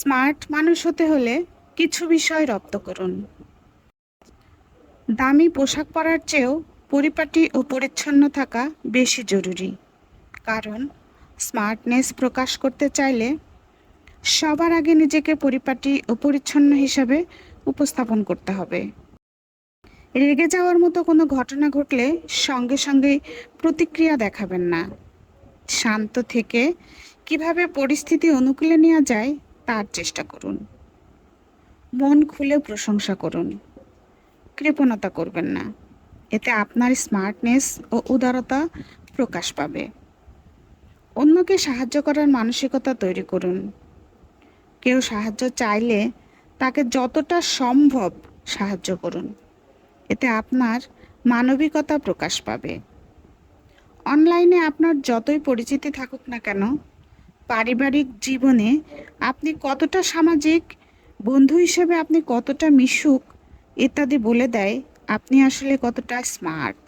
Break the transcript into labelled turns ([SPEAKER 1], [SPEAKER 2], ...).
[SPEAKER 1] Smart মানুষ হতে হলে কিছু বিষয় রপ্ত করুন। দামি পোশাক পরার চেয়েও পরিপাটি ও পরিচ্ছন্ন থাকা বেশি জরুরি। কারণ স্মার্টনেস প্রকাশ করতে চাইলে সবার আগে নিজেকে পরিপাটি ও পরিচ্ছন্ন হিসাবে উপস্থাপন করতে হবে। রেগে যাওয়ার মতো কোনো ঘটনা ঘটলে সঙ্গে সঙ্গে প্রতিক্রিয়া দেখাবেন না। শান্ত থেকে কীভাবে পরিস্থিতি অনুকূলে নেওয়া যায় তার চেষ্টা করুন। মন খুলে প্রশংসা করুন। কৃপণতা করবেন না। এতে আপনার স্মার্টনেস ও উদারতা প্রকাশ পাবে। অন্যকে সাহায্য করার মানসিকতা তৈরি করুন। কেউ সাহায্য চাইলে তাকে যতটা সম্ভব সাহায্য করুন। এতে আপনার মানবিকতা প্রকাশ পাবে। অনলাইনে আপনার যতই পরিচিতি থাকুক না কেন পারিবারিক জীবনে আপনি কতটা সামাজিক বন্ধু হিসেবে আপনি কতটা মিশুক ইত্যাদি বলে দেয়, আপনি আসলে কতটা স্মার্ট